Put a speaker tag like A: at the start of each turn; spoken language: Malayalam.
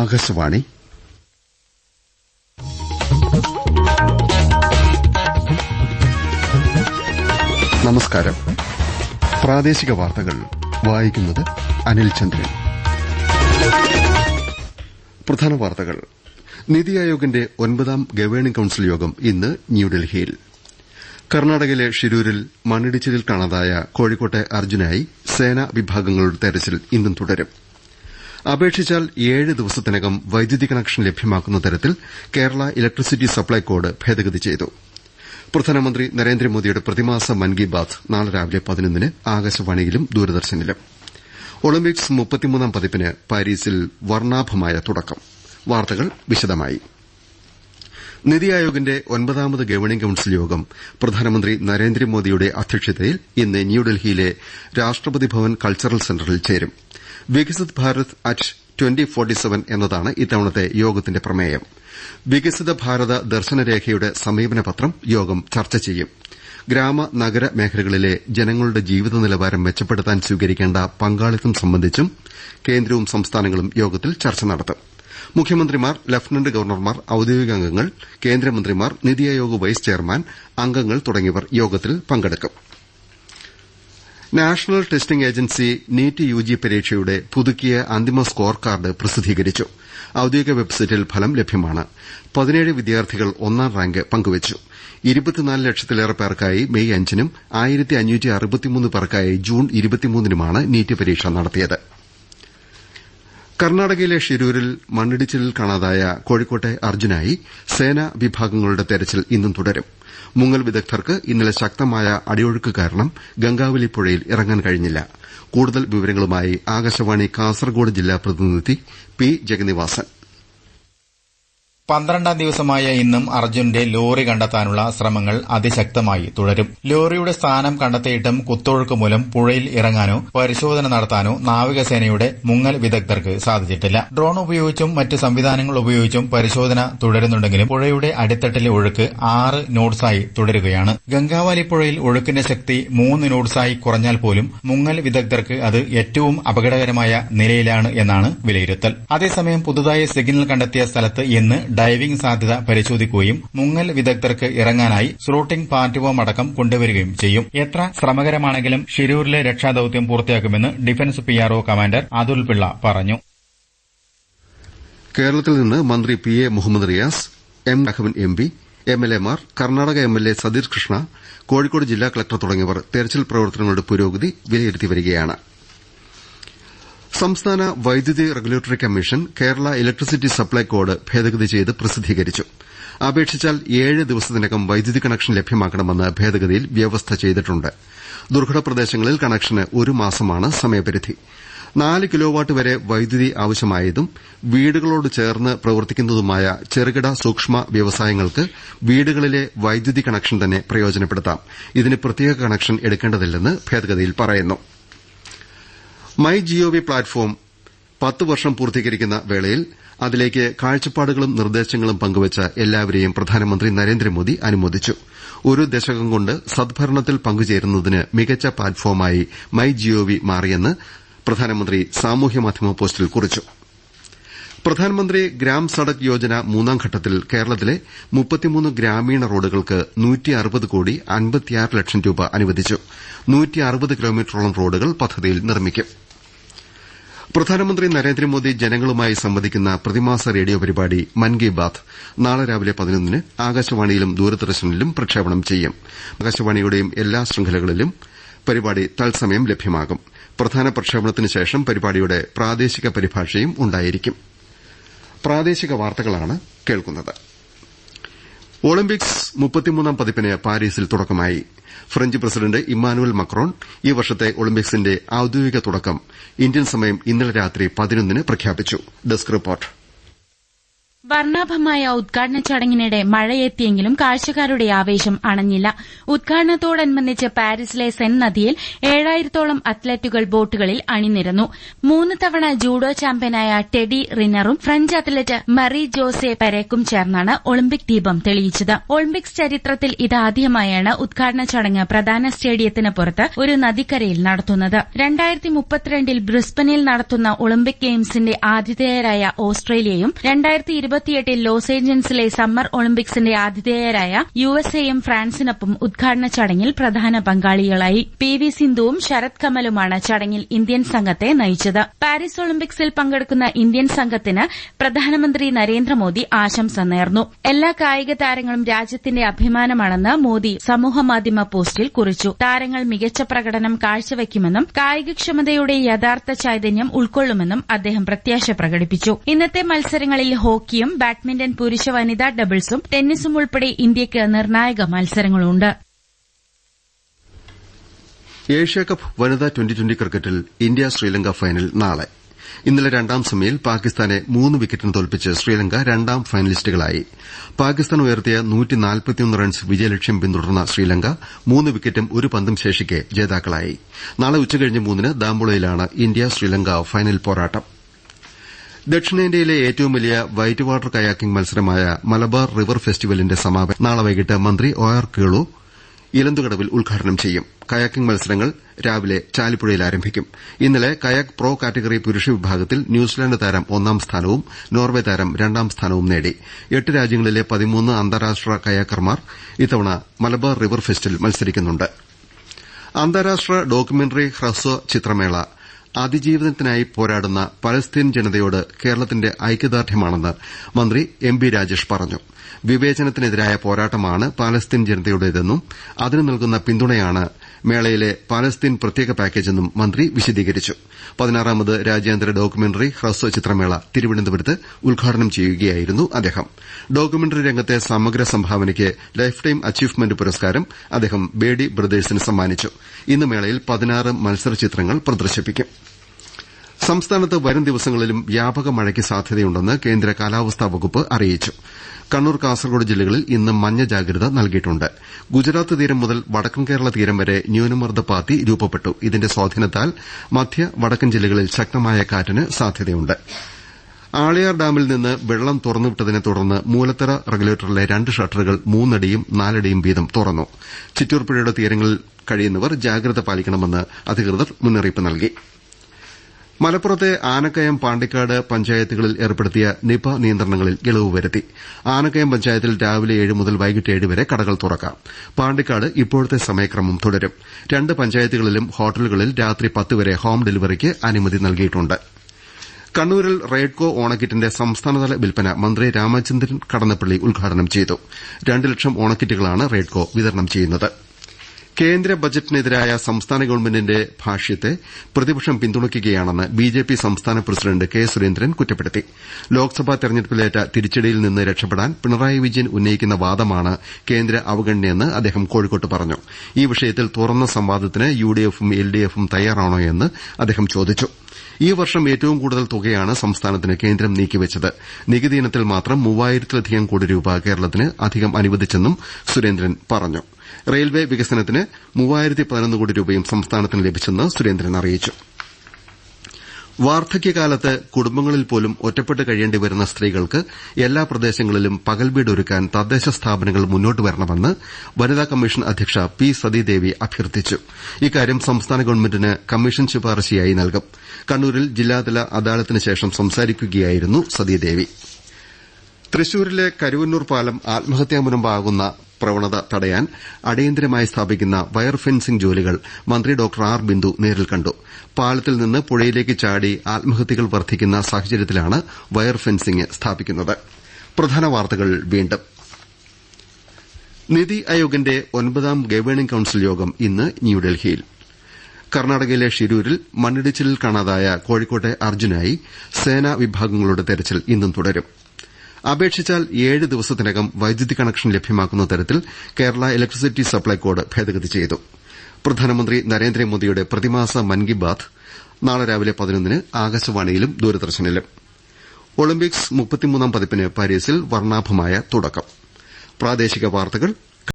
A: ആകാശവാണി നമസ്കാരം പ്രാദേശിക വാർത്തകൾ വായിക്കുന്നത് അനിൽ ചന്ദ്രൻ പ്രധാന വാർത്തകൾ നിതി ആയോഗിന്റെ ഒൻപതാം ഗവേണിംഗ് കൌൺസിൽ യോഗം ഇന്ന് ന്യൂഡൽഹിയിൽ കർണാടകയിലെ ഷിരൂരിൽ മണ്ണിടിച്ചിലിൽ കാണാതായ കോഴിക്കോട്ടെ അർജുനായി സേനാ വിഭാഗങ്ങളുടെ തെരച്ചിൽ ഇന്നും തുടരും അപേക്ഷിച്ചാൽ ഏഴ് ദിവസത്തിനകം വൈദ്യുതി കണക്ഷൻ ലഭ്യമാക്കുന്ന തരത്തിൽ കേരള ഇലക്ട്രിസിറ്റി സപ്ലൈ കോഡ് ഭേദഗതി ചെയ്തു പ്രധാനമന്ത്രി നരേന്ദ്രമോദിയുടെ പ്രതിമാസ മൻ കി ബാത് നാളെ രാവിലെ പതിനൊന്നിന് ആകാശവാണിയിലും ദൂരദർശനിലും ഒളിമ്പിക്സ് മുപ്പത്തിമൂന്നാം പതിപ്പിന് പാരീസിൽ വർണ്ണാഭമായ തുടക്കം വാർത്തകൾ വിശദമായി നിതി ആയോഗിന്റെ ഒൻപതാമത് ഗവേണിംഗ് കൌൺസിൽ യോഗം പ്രധാനമന്ത്രി നരേന്ദ്രമോദിയുടെ അധ്യക്ഷതയിൽ ഇന്ന് ന്യൂഡൽഹിയിലെ രാഷ്ട്രപതി ഭവൻ കൾച്ചറൽ സെന്ററിൽ ചേരും Viksit Bharat at twenty forty seven എന്നതാണ് ഇത്തവണത്തെ യോഗത്തിന്റെ പ്രമേയം വികസിത ഭാരത ദർശനരേഖയുടെ സമീപന പത്രം യോഗം ചർച്ച ചെയ്യും ഗ്രാമ നഗര മേഖലകളിലെ ജനങ്ങളുടെ ജീവിത നിലവാരം മെച്ചപ്പെടുത്താൻ സ്വീകരിക്കേണ്ട പങ്കാളിത്തം സംബന്ധിച്ചും കേന്ദ്രവും സംസ്ഥാനങ്ങളും യോഗത്തിൽ ചർച്ച നടത്തും മുഖ്യമന്ത്രിമാർ ലഫ്റ്റനന്റ് ഗവർണർമാർ ഔദ്യോഗിക അംഗങ്ങൾ കേന്ദ്രമന്ത്രിമാർ നിതി ആയോഗ് വൈസ് ചെയർമാൻ അംഗങ്ങൾ തുടങ്ങിയവർ യോഗത്തിൽ പങ്കെടുക്കും national testing agency NEET UG പരീക്ഷയുടെ പുതുക്കിയ അന്തിമ സ്കോർ കാർഡ് പ്രസിദ്ധീകരിച്ചു ഔദ്യോഗിക വെബ്സൈറ്റിൽ ഫലം ലഭ്യമാണ് പതിനേഴ് വിദ്യാർത്ഥികൾ ഒന്നാം റാങ്ക് പങ്കുവെച്ചു ഇരുപത്തിനാല് ലക്ഷത്തിലേറെ പേർക്കായി മെയ് അഞ്ചിനും ആയിരത്തി അഞ്ഞൂറ്റി അറുപത്തിമൂന്ന് പേർക്കായി ജൂൺ ഇരുപത്തിമൂന്നിനുമാണ് നീറ്റ് പരീക്ഷ നടത്തിയത് കർണാടകയിലെ ഷിരൂരിൽ മണ്ണിടിച്ചിലിൽ കാണാതായ കോഴിക്കോട്ടെ അർജുനായി സേനാ വിഭാഗങ്ങളുടെ തെരച്ചിൽ ഇന്നും തുടരും മുങ്ങൽ വിദഗ്ധർക്ക് ഇന്നലെ ശക്തമായ അടിയൊഴുക്ക് കാരണം ഗംഗാവലി പുഴയിൽ ഇറങ്ങാൻ കഴിഞ്ഞില്ല കൂടുതൽ വിവരങ്ങളുമായി ആകാശവാണി കാസർകോട് ജില്ലാ പ്രതിനിധി പി ജഗന്നിവാസൻ
B: പന്ത്രണ്ടാം ദിവസമായ ഇന്നും അർജുന്റെ ലോറി കണ്ടെത്താനുള്ള ശ്രമങ്ങൾ അതിശക്തമായി തുടരും ലോറിയുടെ സ്ഥാനം കണ്ടെത്തിയിട്ടും കുത്തൊഴുക്ക് മൂലം പുഴയിൽ ഇറങ്ങാനോ പരിശോധന നടത്താനോ നാവികസേനയുടെ മുങ്ങൽ വിദഗ്ധർക്ക് സാധിച്ചിട്ടില്ല ഡ്രോൺ ഉപയോഗിച്ചും മറ്റ് സംവിധാനങ്ങൾ ഉപയോഗിച്ചും പരിശോധന തുടരുന്നുണ്ടെങ്കിലും പുഴയുടെ അടിത്തട്ടിലെ ഒഴുക്ക് ആറ് നോട്ട്സായി തുടരുകയാണ് ഗംഗാവാലി പുഴയിൽ ഒഴുക്കിന്റെ ശക്തി മൂന്ന് നോട്ട്സായി കുറഞ്ഞാൽ പോലും മുങ്ങൽ വിദഗ്ധർക്ക് അത് ഏറ്റവും അപകടകരമായ നിലയിലാണ് എന്നാണ് വിലയിരുത്തൽ അതേസമയം പുതുതായി സിഗ്നൽ കണ്ടെത്തിയ സ്ഥലത്ത് ഇന്ന് ഡൈവിംഗ് സാധ്യത പരിശോധിക്കുകയും മുങ്ങൽ വിദഗ്ധർക്ക് ഇറങ്ങാനായി സ്ലോട്ടിംഗ് പാറ്റുവോം അടക്കം കൊണ്ടുവരികയും ചെയ്യും എത്ര ശ്രമകരമാണെങ്കിലും ഷിരൂരിലെ രക്ഷാദൌത്യം പൂർത്തിയാക്കുമെന്ന് defence PRO commander Atul Pillai പറഞ്ഞു
A: കേരളത്തിൽ നിന്ന് മന്ത്രി P A Muhammad Riyas M Raghavan M P M L Karnataka M L A Satish Krishna Kozhikode ജില്ലാ കളക്ടർ തുടങ്ങിയവർ തെരച്ചിൽ പ്രവർത്തനങ്ങളുടെ പുരോഗതി വിലയിരുത്തി വരികയാണ് സംസ്ഥാന വൈദ്യുതി regulatory commission Kerala electricity supply code ഭേദഗതി ചെയ്ത് പ്രസിദ്ധീകരിച്ചു അപേക്ഷിച്ചാൽ ഏഴ് ദിവസത്തിനകം വൈദ്യുതി കണക്ഷൻ ലഭ്യമാക്കണമെന്ന് ഭേദഗതിയിൽ വ്യവസ്ഥ ചെയ്തിട്ടുണ്ട് ദുർഘട പ്രദേശങ്ങളിൽ കണക്ഷന് ഒരു മാസമാണ് സമയപരിധി നാല് കിലോവാട്ട് വരെ വൈദ്യുതി ആവശ്യമായതും വീടുകളോട് ചേർന്ന് പ്രവർത്തിക്കുന്നതുമായ ചെറുകിട സൂക്ഷ്മ വ്യവസായങ്ങൾക്ക് വീടുകളിലെ വൈദ്യുതി കണക്ഷൻ തന്നെ പ്രയോജനപ്പെടുത്താം ഇതിന് പ്രത്യേക കണക്ഷൻ എടുക്കേണ്ടതില്ലെന്ന് ഭേദഗതിയിൽ പറയുന്നുണ്ട് മൈ ജിഒവി പ്ലാറ്റ്ഫോം പത്ത് വർഷം പൂർത്തീകരിക്കുന്ന വേളയിൽ അതിലേക്ക് കാഴ്ചപ്പാടുകളും നിർദ്ദേശങ്ങളും പങ്കുവച്ച എല്ലാവരെയും പ്രധാനമന്ത്രി നരേന്ദ്രമോദി അനുമോദിച്ചു ഒരു ദശകം കൊണ്ട് സദ്ഭരണത്തിൽ പങ്കുചേരുന്നതിന് മികച്ച പ്ലാറ്റ്ഫോമായി മൈ ജിഒവി മാറിയെന്ന് പ്രധാനമന്ത്രി സാമൂഹ്യമാധ്യമ പോസ്റ്റിൽ കുറിച്ചു പ്രധാൻമന്ത്രി ഗ്രാം സഡക് യോജന ഘട്ടത്തിൽ കേരളത്തിലെ മുപ്പത്തിമൂന്ന് ഗ്രാമീണ റോഡുകൾക്ക് കോടി ലക്ഷം രൂപ അനുവദിച്ചു കിലോമീറ്ററോളം റോഡുകൾ പദ്ധതിയിൽ നിർമ്മിക്കും പ്രധാനമന്ത്രി നരേന്ദ്രമോദി ജനങ്ങളുമായി സംവദിക്കുന്ന പ്രതിമാസ റേഡിയോ പരിപാടി മൻ കി ബാത് നാളെ രാവിലെ പതിനൊന്നിന് ആകാശവാണിയിലും ദൂരദർശനിലും പ്രക്ഷേപണം ചെയ്യും ആകാശവാണിയുടെയും എല്ലാ ശൃംഖലകളിലും പരിപാടി തത്സമയം ലഭ്യമാകും പ്രധാന പ്രക്ഷേപണത്തിനുശേഷം ശേഷം പരിപാടിയുടെ പ്രാദേശിക പരിഭാഷയും ഉണ്ടായിരിക്കും കേൾക്കുന്നത് ഒളിമ്പിക്സ് മുപ്പത്തിമൂന്നാം പതിപ്പിന് പാരീസിൽ തുടക്കമായി ഫ്രഞ്ച് പ്രസിഡന്റ് ഇമ്മാനുവൽ മക്രോൺ ഈ വർഷത്തെ ഒളിമ്പിക്സിന്റെ ഔദ്യോഗിക തുടക്കം ഇന്ത്യൻ സമയം ഇന്നലെ രാത്രി പതിനൊന്നിന് പ്രഖ്യാപിച്ചു ഡെസ്ക് റിപ്പോർട്ട്
C: വർണ്ണാഭമായ ഉദ്ഘാടന ചടങ്ങിനിടെ മഴയെത്തിയെങ്കിലും കാഴ്ചക്കാരുടെ ആവേശം അണഞ്ഞില്ല ഉദ്ഘാടനത്തോടനുബന്ധിച്ച് പാരീസിലെ സെൻ നദിയിൽ ഏഴായിരത്തോളം അത്ലറ്റുകൾ ബോട്ടുകളിൽ അണിനിരന്നു മൂന്ന് തവണ ജൂഡോ ചാമ്പ്യനായ ടെഡി റിന്നറും ഫ്രഞ്ച് അത്ലറ്റ് മറി ജോസെ പെരേക്കും ചേർന്നാണ് ഒളിമ്പിക് ദീപം തെളിയിച്ചത് ഒളിമ്പിക്സ് ചരിത്രത്തിൽ ഇതാദ്യമായാണ് ഉദ്ഘാടന ചടങ്ങ് പ്രധാന സ്റ്റേഡിയത്തിന് പുറത്ത് ഒരു നദിക്കരയിൽ നടത്തുന്നത് രണ്ടായിരത്തി മുപ്പത്തിരണ്ടിൽ ബ്രിസ്ബനിൽ നടത്തുന്ന ഒളിമ്പിക് ഗെയിംസിന്റെ ആതിഥേയരായ ഓസ്ട്രേലിയയും രണ്ടായിരത്തി മുപ്പത്തിയെട്ടിൽ ലോസ് ഏഞ്ചൽസിലെ സമ്മർ ഒളിമ്പിക്സിന്റെ ആതിഥേയരായ യു എസ് എയും ഫ്രാൻസിനൊപ്പം ഉദ്ഘാടന ചടങ്ങിൽ പ്രധാന പങ്കാളികളായി പി വി സിന്ധുവും ശരത് കമലുമാണ് ചടങ്ങിൽ ഇന്ത്യൻ സംഘത്തെ നയിച്ചത് പാരീസ് ഒളിമ്പിക്സിൽ പങ്കെടുക്കുന്ന ഇന്ത്യൻ സംഘത്തിന് പ്രധാനമന്ത്രി നരേന്ദ്രമോദി ആശംസ നേർന്നു എല്ലാ കായിക താരങ്ങളും രാജ്യത്തിന്റെ അഭിമാനമാണെന്ന് മോദി സമൂഹമാധ്യമ പോസ്റ്റിൽ കുറിച്ചു താരങ്ങൾ മികച്ച പ്രകടനം കാഴ്ചവെക്കുമെന്നും കായികക്ഷമതയുടെ യഥാർത്ഥ ചൈതന്യം ഉൾക്കൊള്ളുമെന്നും അദ്ദേഹം പ്രത്യാശ പ്രകടിപ്പിച്ചു ഇന്നത്തെ മത്സരങ്ങളിൽ ഹോക്കി ഹോക്കിയും ബാഡ്മിന്റൺ പുരുഷ വനിതാ ഡബിൾസും ടെന്നീസും ഉൾപ്പെടെ ഇന്ത്യയ്ക്ക് നിർണായക മത്സരങ്ങളുണ്ട്
A: ഏഷ്യാകപ്പ് വനിതാ ട്വന്റി ട്വന്റി ക്രിക്കറ്റിൽ ഇന്ത്യ ശ്രീലങ്ക ഫൈനൽ നാളെ ഇന്നലെ രണ്ടാം സെമിയിൽ പാകിസ്ഥാനെ മൂന്ന് വിക്കറ്റിന് തോൽപ്പിച്ച് ശ്രീലങ്ക രണ്ടാം ഫൈനലിസ്റ്റുകളായി പാകിസ്ഥാൻ ഉയർത്തിയ റൺസ് വിജയലക്ഷ്യം പിന്തുടർന്ന ശ്രീലങ്ക മൂന്ന് വിക്കറ്റും ഒരു പന്തും ശേഷിക്കെ ജേതാക്കളായി നാളെ ഉച്ചകഴിഞ്ഞ് മൂന്നിന് ദാംബുളയിലാണ് ഇന്ത്യ ശ്രീലങ്ക ഫൈനൽ പോരാട്ടം ദക്ഷിണേന്ത്യയിലെ ഏറ്റവും വലിയ വൈറ്റ് വാട്ടർ കയാക്കിംഗ് മത്സരമായ മലബാർ റിവർ ഫെസ്റ്റിവലിന്റെ സമാപനം നാളെ വൈകിട്ട് മന്ത്രി ഒ ആർ കേളു ഇലന്തുകടവിൽ ഉദ്ഘാടനം ചെയ്യും കയാക്കിംഗ് മത്സരങ്ങൾ രാവിലെ ചാലിപ്പുഴയിൽ ആരംഭിക്കും ഇന്നലെ കയാക്ക് പ്രോ കാറ്റഗറി പുരുഷ വിഭാഗത്തിൽ ന്യൂസിലാന്റ് താരം ഒന്നാം സ്ഥാനവും നോർവെ താരം രണ്ടാം സ്ഥാനവും നേടി എട്ട് രാജ്യങ്ങളിലെ പതിമൂന്ന് അന്താരാഷ്ട്ര കയാക്കർമാർ ഇത്തവണ മലബാർ റിവർ ഫെസ്റ്റിൽ മത്സരിക്കുന്നുണ്ട് അന്താരാഷ്ട്ര ഡോക്യുമെന്ററി ഹ്രസ്വ ചിത്രമേള അതിജീവനത്തിനായി പോരാടുന്ന പലസ്തീൻ ജനതയോട് കേരളത്തിന്റെ ഐക്യദാർഢ്യമാണെന്ന് മന്ത്രി എം ബി രാജേഷ് പറഞ്ഞു വിവേചനത്തിനെതിരായ പോരാട്ടമാണ് പാലസ്തീൻ ജനതയുടേതെന്നും അതിന് നൽകുന്ന പിന്തുണയാണ് മേളയിലെ പാലസ്തീൻ പ്രത്യേക പാക്കേജെന്നും മന്ത്രി വിശദീകരിച്ചു പതിനാറാമത് രാജ്യാന്തര ഡോക്യുമെന്ററി ഹ്രസ്വ ചിത്രമേള തിരുവനന്തപുരത്ത് ഉദ്ഘാടനം ചെയ്യുകയായിരുന്നു അദ്ദേഹം ഡോക്യുമെന്ററി രംഗത്തെ സമഗ്ര സംഭാവനയ്ക്ക് ലൈഫ് ടൈം അച്ചീവ്മെന്റ് പുരസ്കാരം അദ്ദേഹം ബേഡി ബ്രദേഴ്സിന് സമ്മാനിച്ചു ഇന്ന് മേളയിൽ പതിനാറ് ചിത്രങ്ങൾ പ്രദർശിപ്പിക്കും സംസ്ഥാനത്ത് വരും ദിവസങ്ങളിലും വ്യാപക മഴയ്ക്ക് സാധ്യതയുണ്ടെന്ന് കേന്ദ്ര കാലാവസ്ഥാ വകുപ്പ് അറിയിച്ചു കണ്ണൂർ കാസർകോട് ജില്ലകളിൽ ഇന്ന് മഞ്ഞ ജാഗ്രത നൽകിയിട്ടുണ്ട് ഗുജറാത്ത് തീരം മുതൽ വടക്കൻ കേരള തീരം വരെ ന്യൂനമർദ്ദ പാത്തി രൂപപ്പെട്ടു ഇതിന്റെ സ്വാധീനത്താൽ മധ്യ വടക്കൻ ജില്ലകളിൽ ശക്തമായ കാറ്റിന് സാധ്യതയുണ്ട് ആളിയാർ ഡാമിൽ നിന്ന് വെള്ളം തുറന്നുവിട്ടതിനെ തുടർന്ന് മൂലത്തറ റെഗുലേറ്ററിലെ രണ്ട് ഷട്ടറുകൾ മൂന്നടിയും നാലടിയും വീതം തുറന്നു ചിറ്റൂർപ്പുഴയുടെ തീരങ്ങളിൽ കഴിയുന്നവർ ജാഗ്രത പാലിക്കണമെന്ന് അധികൃതർ മുന്നറിയിപ്പ് നൽകിയിട്ടുണ്ട് മലപ്പുറത്തെ ആനക്കയം പാണ്ടിക്കാട് പഞ്ചായത്തുകളിൽ ഏർപ്പെടുത്തിയ നിപ നിയന്ത്രണങ്ങളിൽ ഇളവ് വരുത്തി ആനക്കയം പഞ്ചായത്തിൽ രാവിലെ ഏഴ് മുതൽ വൈകിട്ട് ഏഴ് വരെ കടകൾ തുറക്കാം പാണ്ടിക്കാട് ഇപ്പോഴത്തെ സമയക്രമം തുടരും രണ്ട് പഞ്ചായത്തുകളിലും ഹോട്ടലുകളിൽ രാത്രി പത്ത് വരെ ഹോം ഡെലിവറിക്ക് അനുമതി നൽകിയിട്ടുണ്ട് കണ്ണൂരിൽ റെയ്ഡ്കോ ഓണക്കിറ്റിന്റെ സംസ്ഥാനതല വിൽപ്പന മന്ത്രി രാമചന്ദ്രൻ കടന്നപ്പള്ളി ഉദ്ഘാടനം ചെയ്തു രണ്ട് ലക്ഷം ഓണക്കിറ്റുകളാണ് റെയ്ഡ്കോ വിതരണം ചെയ്യുന്നത് കേന്ദ്ര ബജറ്റിനെതിരായ സംസ്ഥാന ഗവൺമെന്റിന്റെ ഭാഷ്യത്തെ പ്രതിപക്ഷം പിന്തുണയ്ക്കുകയാണെന്ന് ബിജെപി സംസ്ഥാന പ്രസിഡന്റ് കെ സുരേന്ദ്രൻ കുറ്റപ്പെടുത്തി ലോക്സഭാ തെരഞ്ഞെടുപ്പിലേറ്റ തിരിച്ചടിയിൽ നിന്ന് രക്ഷപ്പെടാൻ പിണറായി വിജയൻ ഉന്നയിക്കുന്ന വാദമാണ് കേന്ദ്ര അവഗണനയെന്ന് അദ്ദേഹം കോഴിക്കോട്ട് പറഞ്ഞു ഈ വിഷയത്തിൽ തുറന്ന സംവാദത്തിന് യുഡിഎഫും എൽഡിഎഫും തയ്യാറാണോയെന്ന് അദ്ദേഹം ചോദിച്ചു ഈ വർഷം ഏറ്റവും കൂടുതൽ തുകയാണ് സംസ്ഥാനത്തിന് കേന്ദ്രം നീക്കിവെച്ചത് നികുതി ഇനത്തിൽ മാത്രം മൂവായിരത്തിലധികം കോടി രൂപ കേരളത്തിന് അധികം അനുവദിച്ചെന്നും സുരേന്ദ്രൻ പറഞ്ഞു റെയിൽവേ വികസനത്തിന് മൂവായിരത്തി പതിനൊന്ന് കോടി രൂപയും സംസ്ഥാനത്തിന് ലഭിച്ചെന്ന് സുരേന്ദ്രൻ അറിയിച്ചു വാർദ്ധക്യകാലത്ത് കുടുംബങ്ങളിൽ പോലും ഒറ്റപ്പെട്ട് കഴിയേണ്ടി വരുന്ന സ്ത്രീകൾക്ക് എല്ലാ പ്രദേശങ്ങളിലും പകൽ ഒരുക്കാൻ തദ്ദേശ സ്ഥാപനങ്ങൾ മുന്നോട്ട് വരണമെന്ന് വനിതാ കമ്മീഷൻ അധ്യക്ഷ പി സതീദേവി അഭ്യർത്ഥിച്ചു ഇക്കാര്യം സംസ്ഥാന ഗവൺമെന്റിന് കമ്മീഷൻ ശുപാർശയായി നൽകും കണ്ണൂരിൽ ജില്ലാതല അദാലത്തിന് ശേഷം സംസാരിക്കുകയായിരുന്നു സതീദേവി തൃശൂരിലെ കരുവന്നൂർ പാലം ആത്മഹത്യാമുനമ്പാകുന്ന പ്രവണത തടയാൻ അടിയന്തരമായി സ്ഥാപിക്കുന്ന വയർ ഫെൻസിംഗ് ജോലികൾ മന്ത്രി ഡോക്ടർ ആർ ബിന്ദു നേരിൽ കണ്ടു പാലത്തിൽ നിന്ന് പുഴയിലേക്ക് ചാടി ആത്മഹത്യകൾ വർദ്ധിക്കുന്ന സാഹചര്യത്തിലാണ് വയർ ഫെൻസിംഗ് സ്ഥാപിക്കുന്നത് നിതി ആയോഗിന്റെ ഒൻപതാം ഗവേണിംഗ് കൌൺസിൽ യോഗം ഇന്ന് ന്യൂഡൽഹിയിൽ കർണാടകയിലെ ഷിരൂരിൽ മണ്ണിടിച്ചിലിൽ കാണാതായ കോഴിക്കോട്ടെ അർജുനായി സേനാ വിഭാഗങ്ങളുടെ തെരച്ചിൽ ഇന്നും തുടരും അപേക്ഷിച്ചാൽ ഏഴ് ദിവസത്തിനകം വൈദ്യുതി കണക്ഷൻ ലഭ്യമാക്കുന്ന തരത്തിൽ കേരള ഇലക്ട്രിസിറ്റി സപ്ലൈ കോഡ് ഭേദഗതി ചെയ്തു പ്രധാനമന്ത്രി നരേന്ദ്രമോദിയുടെ പ്രതിമാസ മൻ കി ബാത് നാളെ രാവിലെ പതിനൊന്നിന് ആകാശവാണിയിലും ദൂരദർശനിലും ഒളിമ്പിക്സ് മുപ്പത്തിമൂന്നാം പതിപ്പിന് പാരീസിൽ വർണ്ണാഭമായ തുടക്കം